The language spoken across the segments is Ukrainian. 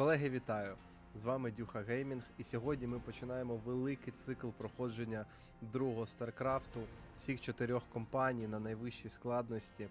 Колеги, вітаю! З вами Дюха Геймінг, і сьогодні ми починаємо великий цикл проходження другого Старкрафту всіх чотирьох компаній на найвищій складності,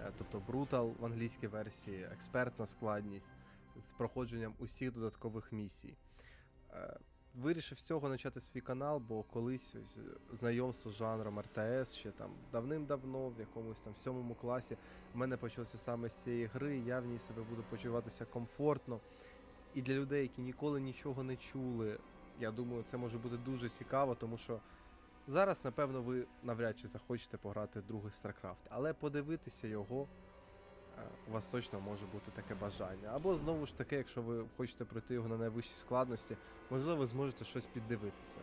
е, тобто Brutal в англійській версії, експертна складність з проходженням усіх додаткових місій. Е, Вирішив з цього почати свій канал, бо колись ось знайомство з жанром РТС ще там давним-давно, в якомусь там сьомому класі, в мене почався саме з цієї гри, я в ній себе буду почуватися комфортно. І для людей, які ніколи нічого не чули, я думаю, це може бути дуже цікаво, тому що зараз, напевно, ви навряд чи захочете пограти другий StarCraft, але подивитися його е, у вас точно може бути таке бажання. Або знову ж таки, якщо ви хочете пройти його на найвищій складності, можливо, ви зможете щось піддивитися.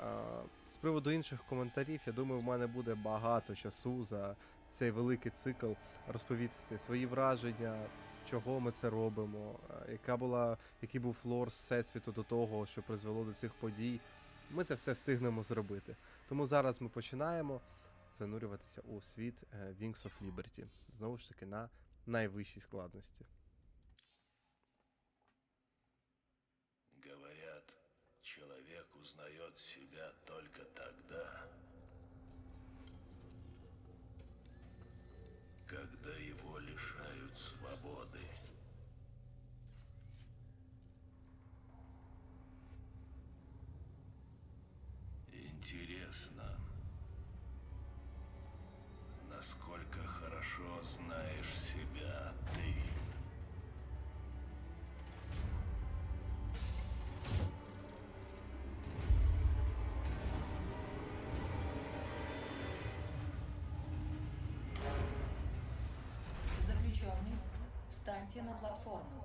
Е, З приводу інших коментарів, я думаю, в мене буде багато часу за цей великий цикл розповісти свої враження, чого ми це робимо, е, яка була, який був флор всесвіту до того, що призвело до цих подій. Ми це все встигнемо зробити. Тому зараз ми починаємо занурюватися у світ е, Wings of Liberty. Знову ж таки, на найвищій складності. Говорят, человек узнает себя только тогда, когда его Интересно, насколько хорошо знаешь себя ты. Заключенный, встаньте на платформу.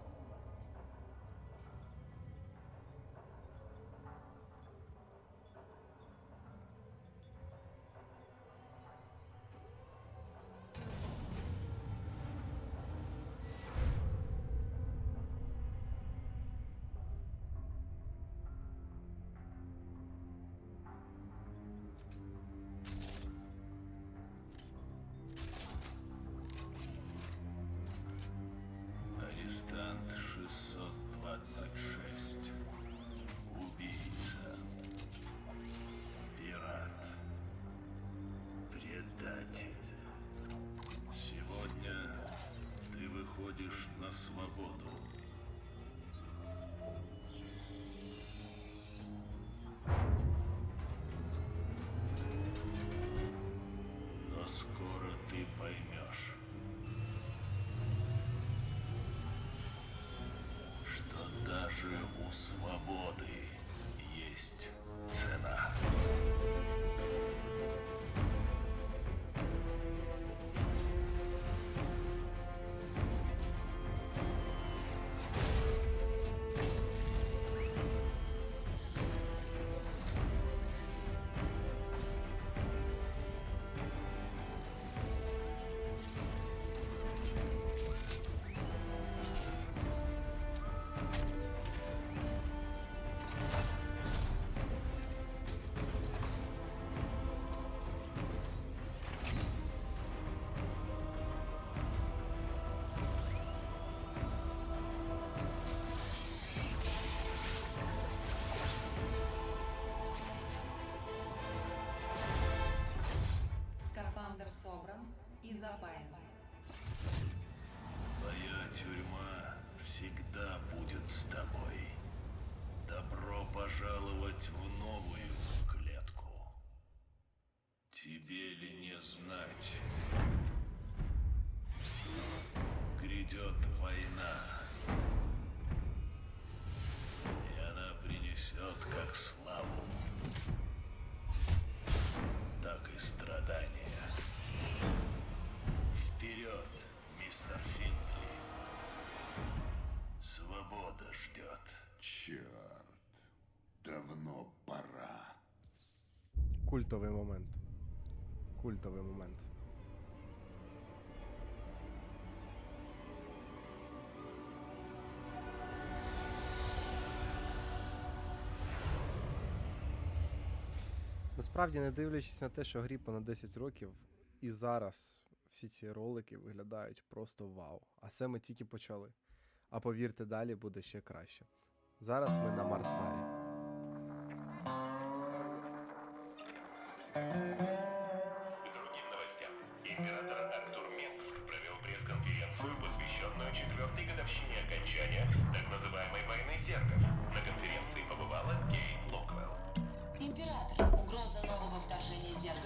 Война. И она принесет как славу, так и страдания. Вперед, мистер Финли. Свобода ждет. Черт, давно пора. Культовий момент. Культовий момент. Насправді, не дивлячись на те, що грі понад 10 років, і зараз всі ці ролики виглядають просто вау. А це ми тільки почали. А повірте, далі буде ще краще. Зараз ми на Марсарі. К новостям. Император Артур Менгск провел пресс-конференцию, посвященную четвертой годовщине окончания так называемой войны зергов.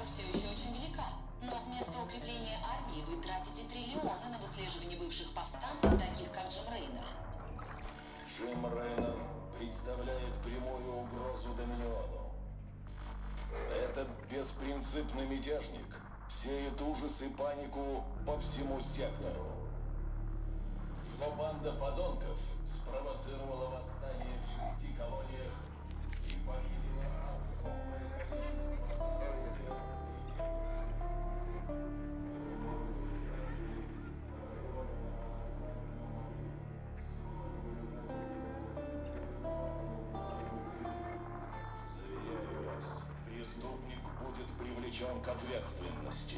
Зергов все еще очень велика. Но вместо укрепления армии вы тратите триллионы на выслеживание бывших повстанцев, таких как Джим Рейнер. Джим Рейнер представляет прямую угрозу Доминиону. Этот беспринципный мятежник сеет ужас и панику по всему сектору. Его банда подонков спровоцировала восстание в шести колониях и похитила огромное количество привлечен к ответственности.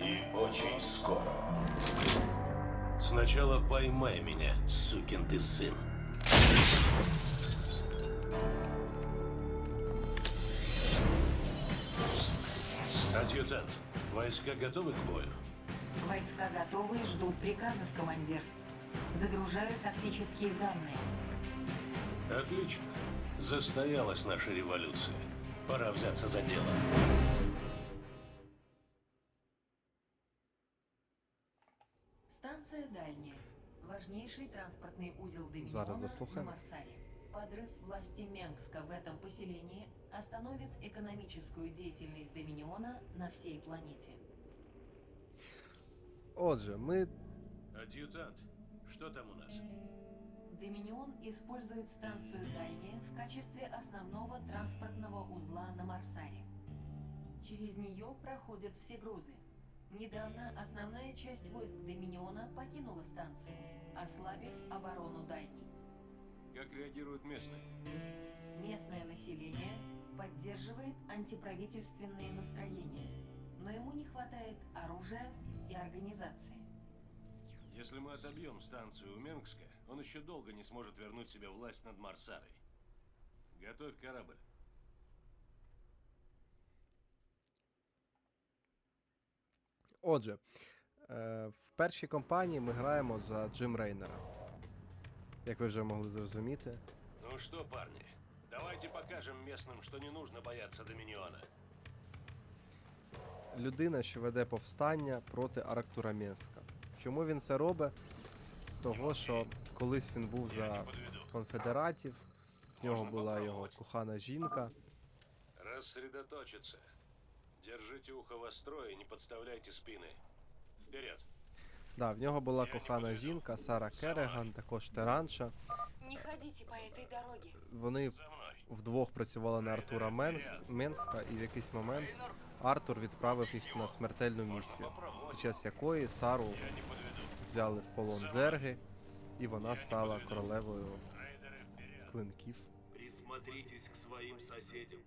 И очень скоро. Сначала поймай меня, сукин ты сын. Адъютант, войска готовы к бою? Войска готовы и ждут приказов, командир. Загружаю тактические данные. Отлично. Застоялась наша революция. Пора взяться за дело. Дальняя. Важнейший транспортный узел Доминиона на. Марсаре. Подрыв власти Менгска в этом поселении остановит экономическую деятельность Доминиона на всей планете. Отже, ми Адъютант, что там у нас? Доминион использует станцию Дальняя в качестве основного транспортного узла на Марсаре. Через нее проходят все грузы. Недавно основная часть войск Доминиона покинула станцию, ослабив оборону Дальней. Как реагируют местные? Местное население поддерживает антиправительственные настроения, но ему не хватает оружия и организации. Если мы отобьем станцию у Менгска, он еще долго не сможет вернуть себе власть над Марсарой. Готовь корабль. Отже, е, в першій компанії ми граємо за Джим Рейнера. Як ви вже могли зрозуміти. Ну что, парни, давайте покажем местным, что не нужно бояться Доминиона. Людина, що веде повстання проти Арктура Менська. Чому він це робить? Того, що колись він був за конфедератів, в нього була його кохана жінка. Рассредоточиться. Держите ухо востро и не подставляйте спины. Вперед. Да, в нього була Я не кохана подведу. жінка Сара Кереган, також тиранша. Не ходите по этой дороге. Вони За мной. вдвох працювали на Артура Менс... Менська, і в якийсь момент Артур відправив їх на смертельну місію, під час якої Сару Я не подведу. взяли в полон зерги, і вона стала королевою Рейдеры вперед. клинків. Присмотритесь к своим соседям.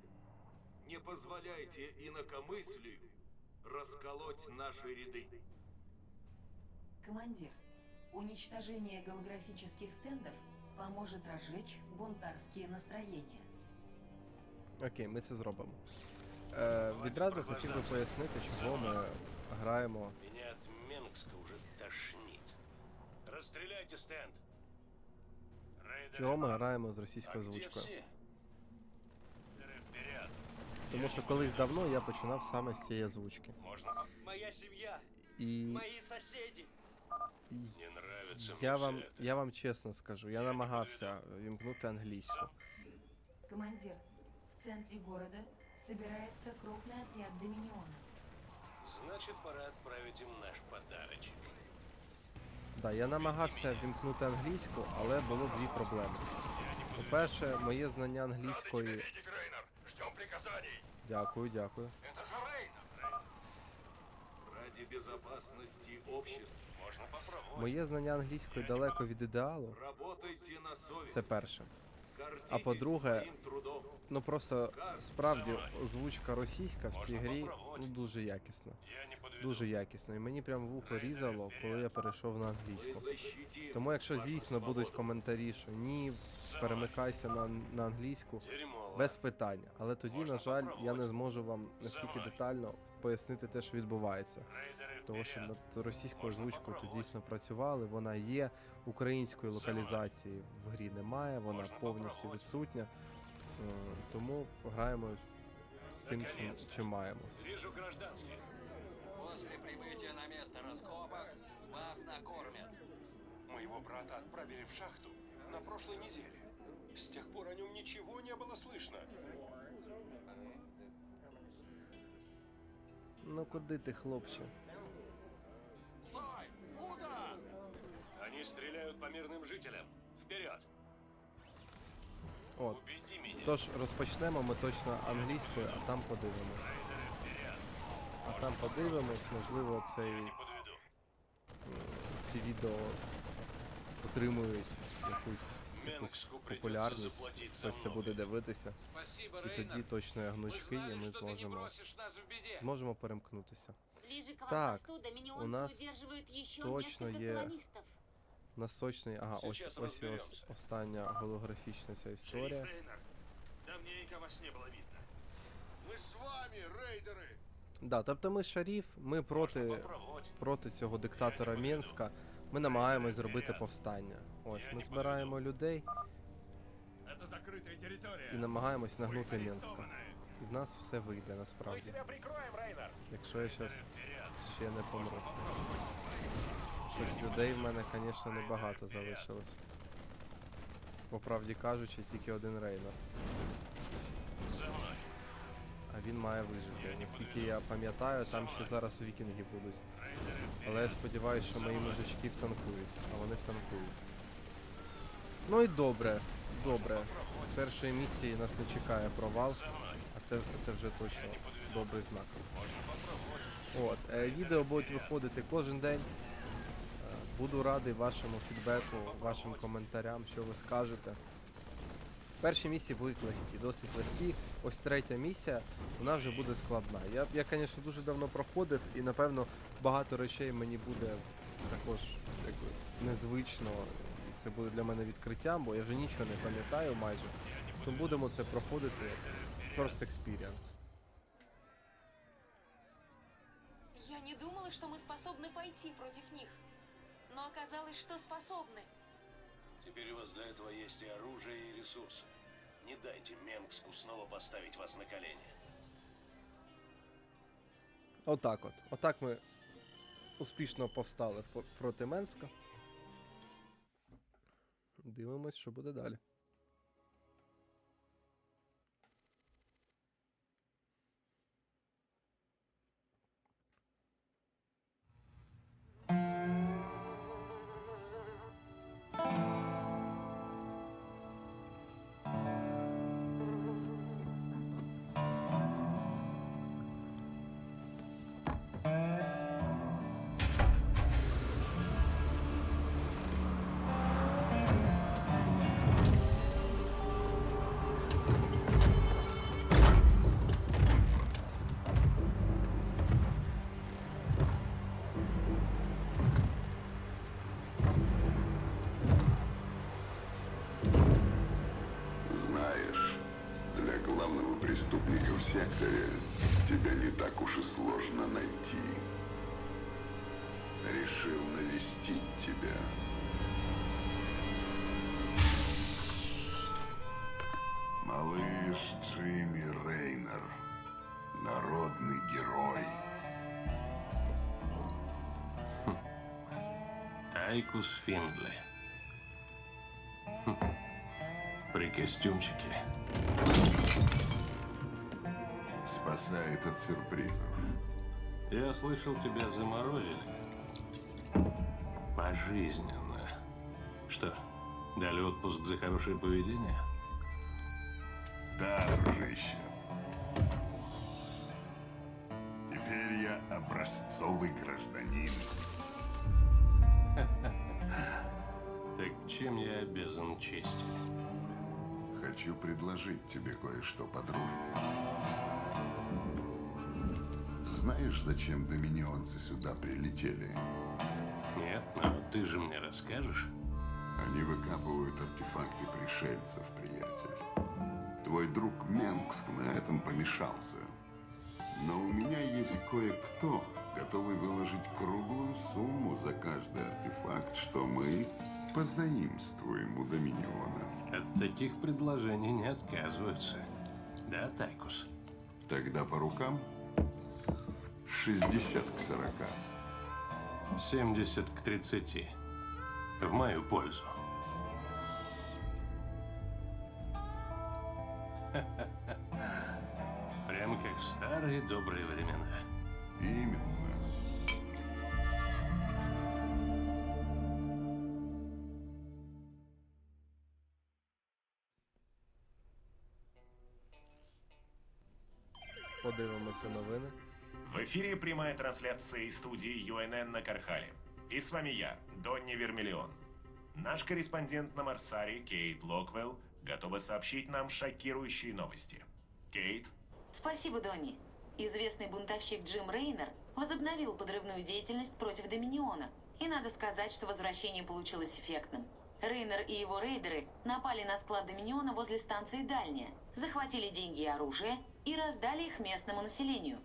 Не позволяйте инакомыслию расколоть наши ряды. Командир, уничтожение голографических стендов поможет разжечь бунтарские настроения. Окей, ми це зробимо. Е, відразу хотів би пояснити, чого ми граємо. Меня от Менгска уже тошнит. Расстреляйте стенд. Рейдеры Чого ми граємо з А російською где озвучкою. все? Рейдеры вперед. Тому що колись давно я починав саме з цієї озвучки. Можно? Моя семья, І мои соседи. Не нравится мне я всё вам, это. я вам чесно скажу, я намагався вімкнути англійську. Командир, в центре города собирается крупный отряд Доминиона. Значит, пора отправить им наш подарочек. Да, я намагався вімкнути англійську, але було дві проблеми. По-перше, моє знання англійської. Дякую, дякую. Это же Рейнер. Ради безопасности общества Можно попробовать. Моє знання англійської далеко від ідеалу. работайте на совесть. Це перше. А по-друге. Ну просто справді озвучка російська в цій грі ну дуже якісна. Дуже якісна. І мені прям вухо різало, коли я перейшов на англійську. Тому якщо дійсно будуть коментарі, що ні, перемикайся на, на англійську, без питань. Але тоді, на жаль, я не зможу вам настільки детально пояснити те, що відбувається. Тому що над російською озвучкою тут дійсно працювали, вона є. Української локалізації в грі немає, вона повністю відсутня. Е, Тому граємо з тим, чим, чим маємо. После прибытия на место раскопок вас накормят. Моего брата отправили в шахту на прошлой неделе. С тех пор о нем ничего не было слышно. Ну куди ти, хлопче? Стой! Куда? Они стреляют по мирным жителям. Вперед! От. Убеди меня. Тож розпочнемо ми точно англійською, а там подивимось. А там подивимось, можливо, цей, Не подведу. ці відео отримують якусь, якусь Менгску придется популярність, заплатить за хтось це многое. буде дивитися. Спасибо, І тоді точно я гнучки, і ми что ты не зможемо, бросишь нас в беде. зможемо перемкнутися. Ближе к Так, Лавросту доминионцы у нас удерживают еще точно несколько є- колонистов. У нас точно є. Ага, ось, Сейчас ось і ос, розберемося. остання голографічна ця історія. Давненько вас не было видно. Мы с вами, рейдеры! Да, тобто ми шаріф, ми проти, Попробовать. проти цього диктатора Мінська. Ми намагаємось зробити повстання. Ось ми збираємо людей Это закрытая территория. і намагаємось нагнути Мінська. І в нас все вийде Мы насправді. тебя прикроем, Рейнер. Якщо я зараз ще не помру. Щось людей в мене, звісно, небагато залишилось. По правді кажучи, тільки один рейнер. А він має вижити. Наскільки я пам'ятаю, там ще зараз вікінги будуть. Але я сподіваюся, що мої мужички втанкують, а вони втанкують. Ну і добре, добре. З першої місії нас не чекає провал, а це, це вже точно добрий знак. От, е, відео будуть виходити кожен день. Е, Буду радий вашому фідбеку, вашим коментарям, що ви скажете. Перші місії будуть легкі, досить легкі. Ось третя місія, вона вже буде складна. Я, я, звісно, дуже давно проходив, і напевно багато речей мені буде також якби, незвично І це буде для мене відкриттям, бо я вже нічого не пам'ятаю майже. Тому будемо це проходити first experience. Я не думала, что мы способны пойти против них. Но оказалось, что способны. Теперь у вас для этого есть и оружие, и ресурсы. Не дайте Менгску снова поставить вас на колени. Отак от. Отак ми успішно повстали в- проти Менська. Дивимось, що буде далі. Главного преступника в секторе тебя не так уж и сложно найти. Решил навестить тебя. Малыш Джимми Рейнер. Народный герой. Тайкус Финдли. Хм. При костюмчике. Спасает от сюрпризов. Я слышал, тебя заморозили. Пожизненно. Что, дали отпуск за хорошее поведение? Да, дружище. Теперь я образцовый гражданин. Так чем я обязан честью? Хочу предложить тебе кое-что по дружбе. Знаешь, зачем доминионцы сюда прилетели? Нет, но ты же мне расскажешь. Они выкапывают артефакты пришельцев, приятель. Твой друг Менгск на этом помешался. Но у меня есть кое-кто, готовый выложить круглую сумму за каждый артефакт, что мы позаимствуем у Доминиона. От таких предложений не отказываются. Да, Тайкус? Тогда по рукам 60 к 40. 70 к 30. В мою пользу. Прямо как в старые добрые времена. Именно. Подивимося новини. В эфире прямая трансляция из студии ЮНН на Кархале. И с вами я, Донни Вермиллион. Наш корреспондент на Марсаре, Кейт Локвелл, готова сообщить нам шокирующие новости. Кейт, Спасибо, Донни. Известный бунтовщик Джим Рейнер возобновил подрывную деятельность против Доминиона. И надо сказать, что возвращение получилось эффектным. Рейнер и его рейдеры напали на склад Доминиона возле станции Дальняя, захватили деньги и оружие и раздали их местному населению.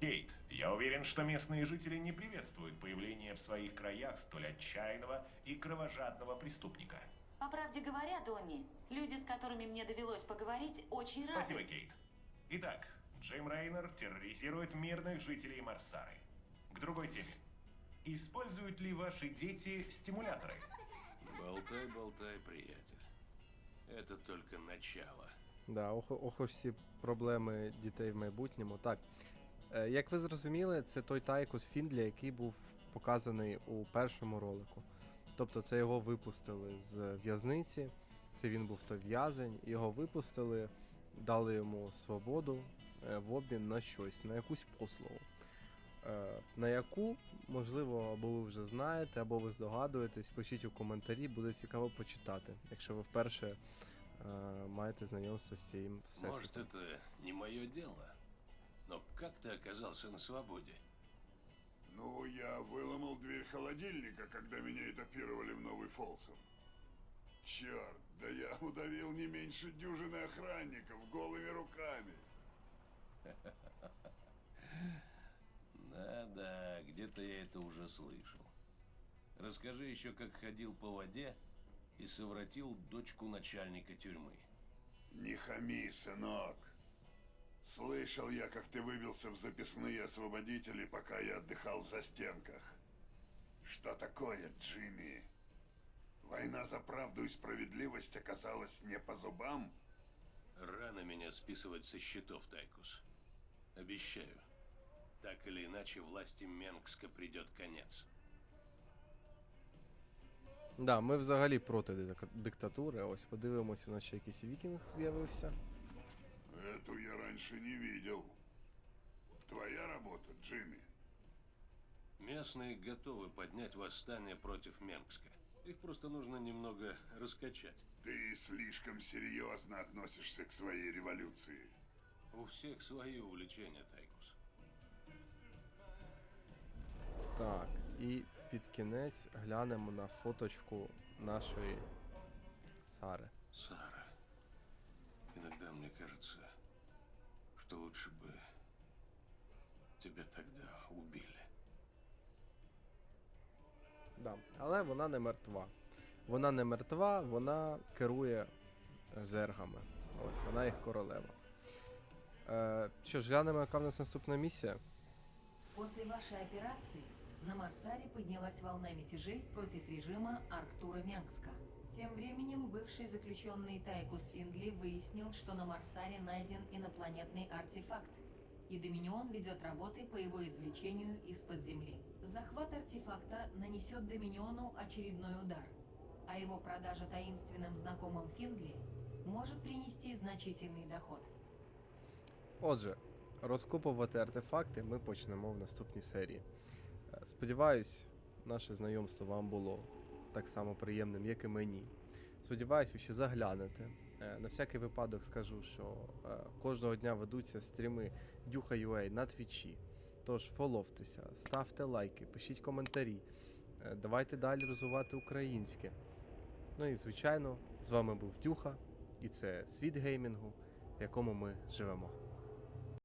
Кейт, я уверен, что местные жители не приветствуют появление в своих краях столь отчаянного и кровожадного преступника. По правде говоря, Донни, люди, с которыми мне довелось поговорить, очень Спасибо, рады. Кейт. Итак, Джим Рейнер терроризирует мирных жителей Марсары. К другой теме. Используют ли ваши дети стимуляторы? Болтай, болтай, приятель. Это только начало. Да, ох, ох ці проблеми дітей в майбутньому. Так. Е, як ви зрозуміли, це той Тайкус Фіндлі, який був показаний у першому ролику. Тобто це його випустили з в'язниці, це він був той в'язень, його випустили, дали йому свободу е, в обмін на щось, на якусь послугу. Е, на яку, можливо, або ви вже знаєте, або ви здогадуєтесь, пишіть у коментарі, буде цікаво почитати, якщо ви вперше е, маєте знайомство з цим Может, всесвітом. это не мое дело, но как ты оказался на свободе? Ну, я выломал дверь холодильника, когда меня этапировали в Новый Фолсом. Черт, да я удавил не меньше дюжины охранников голыми руками. Да-да, где-то я это уже слышал. Расскажи еще, как ходил по воде и совратил дочку начальника тюрьмы. Не хами, сынок. Слышал я, как ты выбился в записные освободители, пока я отдыхал в застенках. Что такое, Джимми? Война за правду и справедливость оказалась не по зубам? Рано меня списывать со счетов, Тайкус. Обещаю. Так или иначе, власти Менгска придет конец. Да, ми взагалі проти дик- диктатури. Ось подивимося, у нас ще якийсь вікінг з'явився. Эту я раньше не видел. Твоя работа, Джимми. Местные готовы поднять восстание против Менгска. Их просто нужно немного раскачать. Ты слишком серьезно относишься к своей революции. У всех свои увлечения, Тайкус. Так, і під кінець глянемо на фоточку нашої Сари. Сара, иногда мне кажется, что лучше бы тебя тогда убили. Да. Але вона не мертва. Вона не мертва, вона керує е, зергами. Ось вона їх королева. Е, що ж, глянемо, яка в нас наступна місія. После вашей операции на Марсаре поднялась волна мятежей против режима Арктура Мянгска. Тем временем бывший заключенный Тайкус Финдли выяснил, что на Марсаре найден инопланетный артефакт, и Доминион ведет работы по его извлечению из-под земли. Захват артефакта нанесет Доминиону очередной удар, а его продажа таинственным знакомым Финдли может принести значительный доход. Отже, розкопувати артефакти ми почнемо в наступній серії. Сподіваюсь, наше знайомство вам було так само приємним, як і мені. Сподіваюсь, ви ще заглянете. Е, На всякий випадок скажу, що е, кожного дня ведуться стріми Дюха.ua на твічі. Тож фоловтеся, ставте лайки, пишіть коментарі. Е, Давайте далі розвивати українське. Ну і звичайно, з вами був Дюха, і це світ геймінгу, в якому ми живемо.